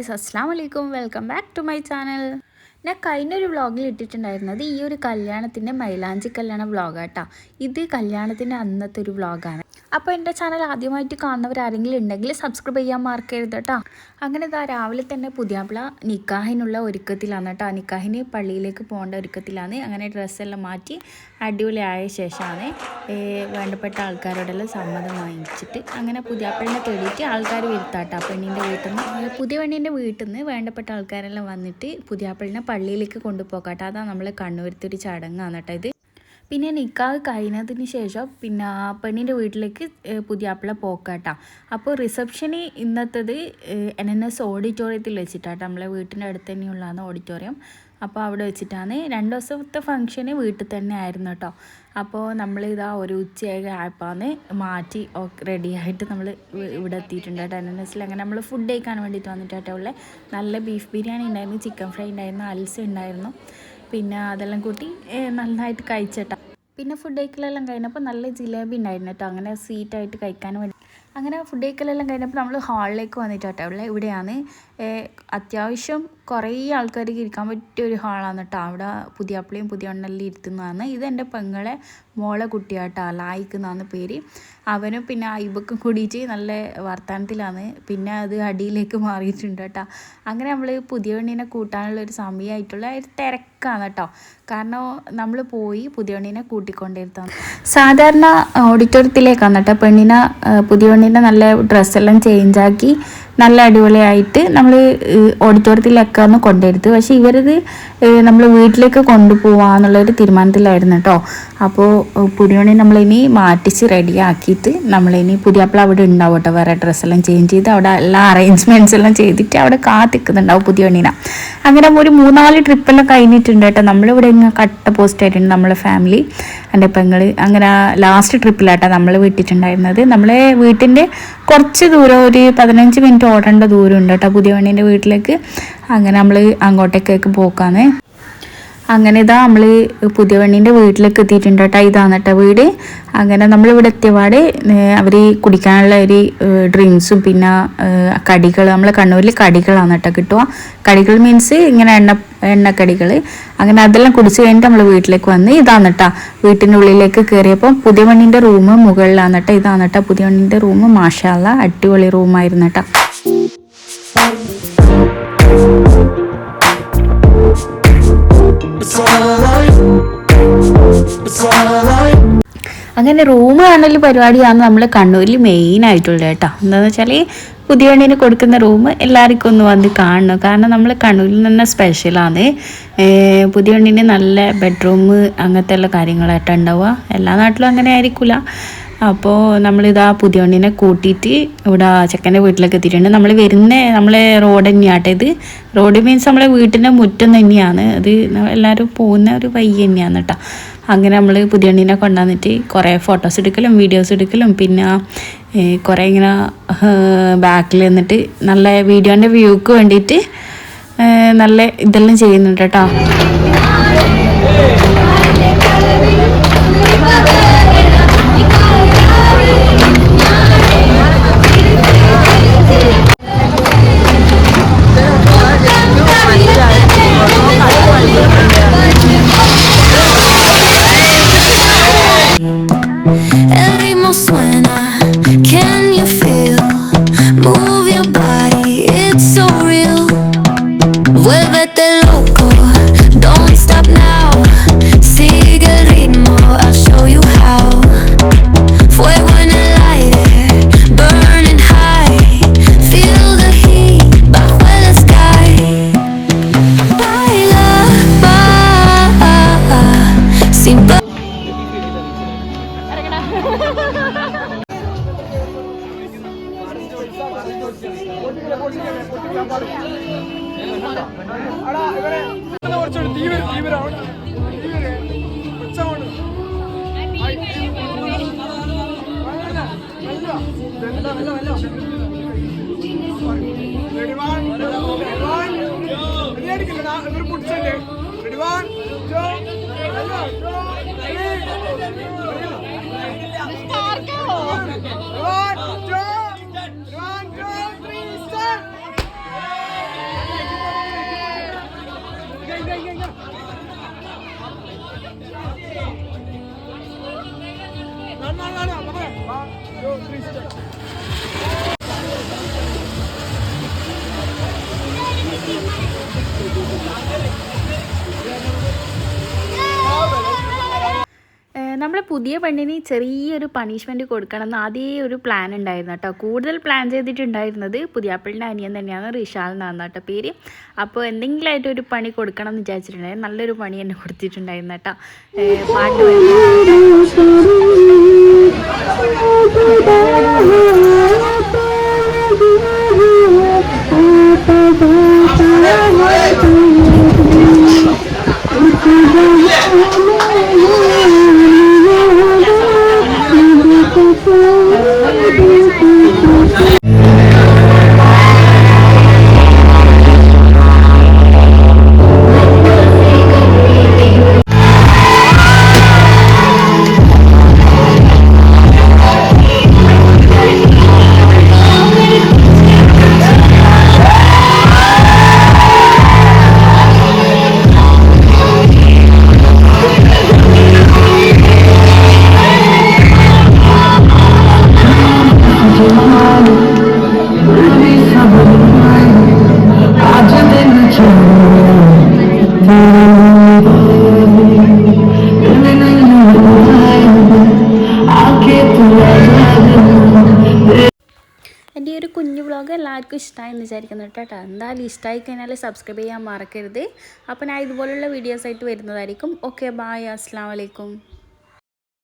Guys അസ്സാം വലൈക്കും welcome back to my channel ഞാൻ കഴിഞ്ഞൊരു വ്ളോഗിൽ ഇട്ടിട്ടുണ്ടായിരുന്നത് ഈ ഒരു കല്യാണത്തിന്റെ മൈലാഞ്ചി കല്യാണ വ്ളോഗാട്ടോ ഇത് കല്യാണത്തിന്റെ അന്നത്തെ ഒരു വ്ളോഗാണ് അപ്പോൾ എന്റെ ചാനൽ ആദ്യമായിട്ട് കാണുന്നവരാരെങ്കിലും ഉണ്ടെങ്കിൽ സബ്സ്ക്രൈബ് ചെയ്യാൻ മറക്കരുത് കേട്ടോ അങ്ങനെ ഇതാ രാവിലെ തന്നെ പുതിയാപ്പിള നിക്കാഹിനുള്ള ഒരുക്കത്തിലാണ് കേട്ടോ നിക്കാഹിന് പള്ളിയിലേക്ക് പോകേണ്ട ഒരുക്കത്തിലാണ്. അങ്ങനെ ഡ്രസ്സെല്ലാം മാറ്റി അടിപൊളിയായ ശേഷമാണ് വേണ്ടപ്പെട്ട ആൾക്കാരോടെല്ലാം സമ്മതം വാങ്ങിച്ചിട്ട് അങ്ങനെ പുതിയാപ്പിളിനെ തേടിയിട്ട് ആൾക്കാർ വരുത്താട്ടോ പെണ്ണിന്റെ വീട്ടിൽ നിന്ന് പുതിയ പെണ്ണിന്റെ വീട്ടിൽ നിന്ന് വേണ്ടപ്പെട്ട ആൾക്കാരെല്ലാം വന്നിട്ട് പുതിയാപ്പിളിനെ പള്ളിയിലേക്ക് കൊണ്ടുപോകാട്ടോ. അതാണ് നമ്മൾ കണ്ണൂരത്തൊരു ചടങ്ങാണ് കേട്ടോ ഇത്. പിന്നെ നിക്കാഹ് കഴിഞ്ഞതിന് ശേഷം പിന്നെ പെണ്ണിന്റെ വീട്ടിലേക്ക് പുതിയാപ്പിള പോക്കാട്ടാ അപ്പോൾ റിസപ്ഷന് ഇന്നത്തത് എൻ എൻ എസ് ഓഡിറ്റോറിയത്തിൽ വെച്ചിട്ടാട്ടോ. നമ്മളെ വീട്ടിന്റെ അടുത്ത് തന്നെയുള്ളതാണ് ഓഡിറ്റോറിയം അപ്പോൾ അവിടെ വെച്ചിട്ടാണ്. രണ്ട് ദിവസത്തെ ഫംഗ്ഷന് വീട്ടിൽ തന്നെ ആയിരുന്നു കേട്ടോ. അപ്പോൾ നമ്മൾ ഇതാ ഒരു ഉച്ചയായ ആപ്പാന്ന് മാറ്റി റെഡി ആയിട്ട് നമ്മൾ ഇവിടെ എത്തിയിട്ടുണ്ട് കേട്ടോ. എൻ വെച്ചാൽ അങ്ങനെ നമ്മൾ ഫുഡ് കഴിക്കാൻ വേണ്ടിയിട്ട് വന്നിട്ടാട്ടോ ഉള്ളത് നല്ല ബീഫ് ബിരിയാണി ഉണ്ടായിരുന്നു ചിക്കൻ ഫ്രൈ ഉണ്ടായിരുന്നു അൽസ ഉണ്ടായിരുന്നു. പിന്നെ അതെല്ലാം കൂട്ടി നന്നായിട്ട് കഴിച്ചിട്ടാ. പിന്നെ ഫുഡ് കഴിക്കലെല്ലാം കഴിഞ്ഞപ്പോൾ നല്ല ജിലേബി ഉണ്ടായിരുന്നു കേട്ടോ. അങ്ങനെ സ്വീറ്റായിട്ട് കഴിക്കാൻ വേണ്ടി. അങ്ങനെ ഫുഡ് കഴിക്കലെല്ലാം കഴിഞ്ഞപ്പോൾ നമ്മൾ ഹാളിലേക്ക് വന്നിട്ടാട്ടോ ഉള്ളത് ഇവിടെയാണ് അത്യാവശ്യം കുറേ ആൾക്കാർക്ക് ഇരിക്കാൻ പറ്റിയ ഒരു ഹാളാണ് കേട്ടോ അവിടെ പുതിയ പുതിയാപ്പിളയും പുതിയ എണ്ണെല്ലാം ഇരുത്തുന്നതാണ്. ഇത് എന്റെ പെങ്ങളെ മോളെ കുട്ടിയാട്ടോ ലായിക്ക് എന്നാണ് പേര്. അവനും പിന്നെ ഐബക്കും കൂടിയിട്ട് നല്ല വർത്തമാനത്തിലാണ് പിന്നെ അത് അടിയിലേക്ക് മാറിയിട്ടുണ്ട് കേട്ടോ അങ്ങനെ നമ്മൾ പുതിയ പെണ്ണിനെ കൂട്ടാനുള്ള ഒരു സമയമായിട്ടുള്ള ഒരു തിരക്കാണ് കേട്ടോ കാരണം നമ്മൾ പോയി പുതിയ പെണ്ണിനെ കൂട്ടിക്കൊണ്ടിരുത്താം. സാധാരണ ഓഡിറ്റോറിയത്തിലേക്കാണ് കേട്ടോ പെണ്ണിനെ പുതിയ പെണ്ണിനെ നല്ല ഡ്രസ്സെല്ലാം ചേഞ്ചാക്കി നല്ല അടിപൊളിയായിട്ട് നമ്മൾ ഓഡിറ്റോറിയത്തിലൊക്കെ ഒന്ന് കൊണ്ടുവരുത്ത് പക്ഷേ ഇവരത് നമ്മൾ വീട്ടിലേക്ക് കൊണ്ടുപോകാന്നുള്ളൊരു തീരുമാനത്തിലായിരുന്നു കേട്ടോ. അപ്പോൾ പുതിയണി നമ്മളിനി മാറ്റിച്ച് റെഡിയാക്കിയിട്ട് നമ്മളിനി പുതിയാപ്പിള അവിടെ ഉണ്ടാവും കേട്ടോ. വേറെ ഡ്രസ്സെല്ലാം ചേഞ്ച് ചെയ്ത് അവിടെ എല്ലാ അറേഞ്ച്മെന്റ്സ് എല്ലാം ചെയ്തിട്ട് അവിടെ കാത്തിക്കുന്നുണ്ടാവും പുതിയോണിനെ അങ്ങനെ ഒരു മൂന്നാൽ ട്രിപ്പെല്ലാം കഴിഞ്ഞിട്ടുണ്ട് കേട്ടോ. നമ്മളിവിടെ ഇങ്ങനെ കട്ട പോസ്റ്റ് ആയിട്ടുണ്ട് നമ്മളെ ഫാമിലി എന്റെ പെങ്ങൾ അങ്ങനെ ലാസ്റ്റ് ട്രിപ്പിലാട്ടോ നമ്മൾ വിട്ടിട്ടുണ്ടായിരുന്നത്. നമ്മളെ വീട്ടിന്റെ കുറച്ച് ദൂരം ഒരു പതിനഞ്ച് മിനിറ്റ് ഓടേണ്ട ദൂരം ഉണ്ട് കേട്ടോ. പുതിയ വണ്ണീന്റെ വീട്ടിലേക്ക്. അങ്ങനെ നമ്മൾ അങ്ങോട്ടേക്കേക്ക് പോക്കാന്നേ അങ്ങനെ ഇതാ നമ്മൾ പുതിയ വണ്ണീന്റെ വീട്ടിലേക്ക് എത്തിയിട്ടുണ്ട് കേട്ടോ. ഇതാണ് കേട്ടോ വീട്. അങ്ങനെ നമ്മൾ ഇവിടെ എത്തിയപാട് അവർ കുടിക്കാനുള്ള ഒരു ഡ്രിങ്ക്സും പിന്നെ കടികൾ നമ്മൾ കണ്ണൂരിൽ കടികളാണ് കേട്ടോ കിട്ടുക. കടികൾ മീൻസ് ഇങ്ങനെ എണ്ണ എണ്ണക്കടികൾ അങ്ങനെ അതെല്ലാം കുടിച്ച് കഴിഞ്ഞിട്ട് നമ്മൾ വീട്ടിലേക്ക് വന്ന് ഇതാണ് കേട്ടോ. വീട്ടിന്റെ ഉള്ളിലേക്ക് കയറിയപ്പോൾ പുതിയ വണ്ണീന്റെ റൂം മുകളിലാണ് കേട്ടോ. ഇതാണ് കേട്ടോ പുതിയ വണ്ണീന്റെ റൂം. മാഷാല്ല അടിപൊളി റൂമായിരുന്നു കേട്ടോ. അങ്ങനെ റൂം കാണൽ പരിപാടിയാണ് നമ്മൾ കണ്ണൂരിൽ മെയിൻ ആയിട്ടുള്ളത് കേട്ടോ. എന്താണെന്ന് വെച്ചാൽ പുതിയ വണ്ടീന് കൊടുക്കുന്ന റൂം എല്ലാവർക്കും ഒന്ന് വന്ന് കാണണം. കാരണം നമ്മൾ കണ്ണൂരിൽ തന്നെ സ്പെഷ്യലാണ് പുതിയ വണ്ടീന് നല്ല ബെഡ്റൂം അങ്ങനത്തെ ഉള്ള കാര്യങ്ങളായിട്ട് ഉണ്ടാവുക. എല്ലാ നാട്ടിലും അങ്ങനെ ആയിരിക്കില്ല അപ്പോൾ നമ്മളിതാ പുതിയണ്ണിനെ കൂട്ടിയിട്ട് ഇവിടെ ചെക്കന്റെ വീട്ടിലേക്ക് എത്തിയിട്ടുണ്ട്. നമ്മൾ വരുന്ന നമ്മളെ റോഡ് തന്നെയാട്ടെ ഇത്. റോഡ് മീൻസ് നമ്മളെ വീട്ടിന്റെ മുറ്റം തന്നെയാണ്. അത് എല്ലാവരും പോകുന്ന ഒരു വഴി തന്നെയാണ് കേട്ടോ. അങ്ങനെ നമ്മൾ പുതിയണ്ണിനെ കൊണ്ടുവന്നിട്ട് കുറേ ഫോട്ടോസ് എടുക്കലും വീഡിയോസ് എടുക്കലും പിന്നെ കുറേ ഇങ്ങനെ ബാക്കിൽ നിന്നിട്ട് നല്ല വീഡിയോന്റെ വ്യൂക്ക് വേണ്ടിയിട്ട് നല്ല ഇതെല്ലാം ചെയ്യുന്നുണ്ട് കേട്ടോ. Vuelve കുറച്ചുകൂടി തീവ്ര തീവ്രമാണ് ഉച്ചമാണ് ഇവർ പിടിച്ചല്ലേ റെഡി നമ്മളെ പുതിയ പെണ്ണിന് ചെറിയൊരു പണിഷ്മെന്റ് കൊടുക്കണം എന്ന് ഒരു പ്ലാൻ ഉണ്ടായിരുന്നു കേട്ടോ. കൂടുതൽ പ്ലാൻ ചെയ്തിട്ടുണ്ടായിരുന്നത് പുതിയാപ്പിളിന്റെ അനിയൻ തന്നെയാണ് റിഷാൽ എന്നാണ് കേട്ടോ പേര്. അപ്പോൾ എന്തെങ്കിലുമായിട്ട് ഒരു പണി കൊടുക്കണം എന്ന് വിചാരിച്ചിട്ടുണ്ടായിരുന്നു. നല്ലൊരു പണി എന്നെ കൊടുത്തിട്ടുണ്ടായിരുന്നു കേട്ടോ. പാട്ട് Oh, my God. എന്റെ ഈ ഒരു കുഞ്ഞു വ്ളോഗ് എല്ലാവർക്കും ഇഷ്ടമായി എന്ന് വിചാരിക്കുന്നു കേട്ടോ. എന്തായാലും ഇഷ്ടമായി കഴിഞ്ഞാൽ സബ്സ്ക്രൈബ് ചെയ്യാൻ മറക്കരുത്. അപ്പോൾ ഞാൻ ഇതുപോലുള്ള വീഡിയോസ് ആയിട്ട് വരുന്നതായിരിക്കും. ഓക്കെ ബായ് അസ്സാം വലൈക്കും